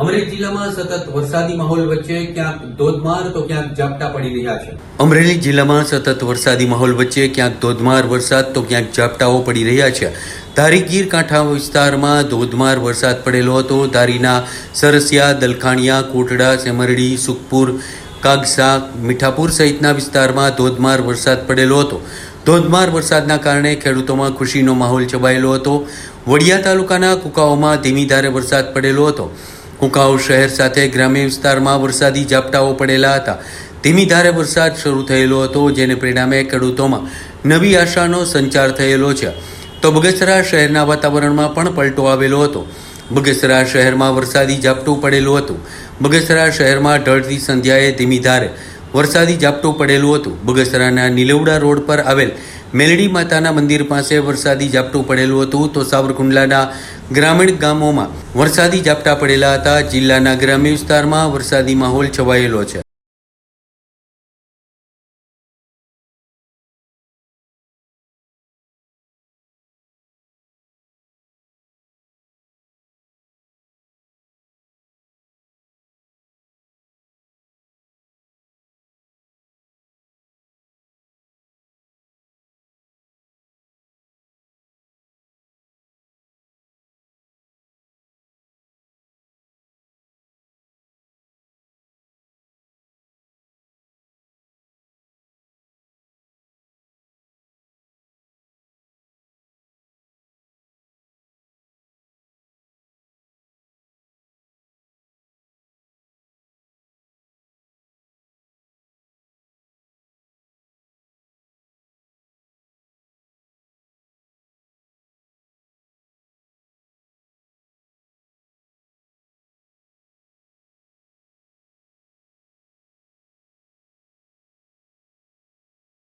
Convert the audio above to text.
અમરેલી જિલ્લામાં સતત વરસાદી માહોલ વચ્ચે ક્યાંક ધોધમાર તો ક્યાંક ઝાપટા પડી રહ્યા છે. અમરેલી જિલ્લામાં સતત વરસાદી માહોલ વચ્ચે ક્યાંક ધોધમાર વરસાદ તો ક્યાંક ઝાપટાઓ પડી રહ્યા છે. ધારી ગીર કાંઠા વિસ્તારમાં ધોધમાર વરસાદ પડેલો હતો. ધારીના સરસિયા, દલખાણિયા, કોટડા, સેમરડી, સુખપુર, કાગસા, મીઠાપુર સહિતના વિસ્તારમાં ધોધમાર વરસાદ પડેલો હતો. ધોધમાર વરસાદના કારણે ખેડૂતોમાં ખુશીનો માહોલ છવાયેલો હતો. વડિયા તાલુકાના કુકાઓમાં ધીમી ધારે વરસાદ પડેલો હતો. કુકાઓ શહેર સાથે ગ્રામ્ય વિસ્તારમાં વરસાદી ઝાપટાઓ પડેલા હતા. ધીમી ધારે વરસાદ શરૂ થયેલો હતો, જેને પરિણામે ખેડૂતોમાં નવી આશાનો સંચાર થયેલો છે. તો બગસરા શહેરના વાતાવરણમાં પણ પલટો આવેલો હતો. બગસરા શહેરમાં વરસાદી ઝાપટું પડેલું હતું. બગસરા શહેરમાં ઢળતી સંધ્યાએ ધીમી ધારે વરસાદી ઝાપટું પડેલું હતું. બગસરાના નીલવડા રોડ પર આવેલ મેલડી માતાના મંદિર પાસે વરસાદી ઝાપટું પડેલું હતું તો સાવરકુંડલાના ગ્રામીણ ગામોમાં વરસાદી ઝાપટા પડેલા હતા. જિલ્લાના ગ્રામ્ય વિસ્તારમાં વરસાદી માહોલ છવાયેલો છે.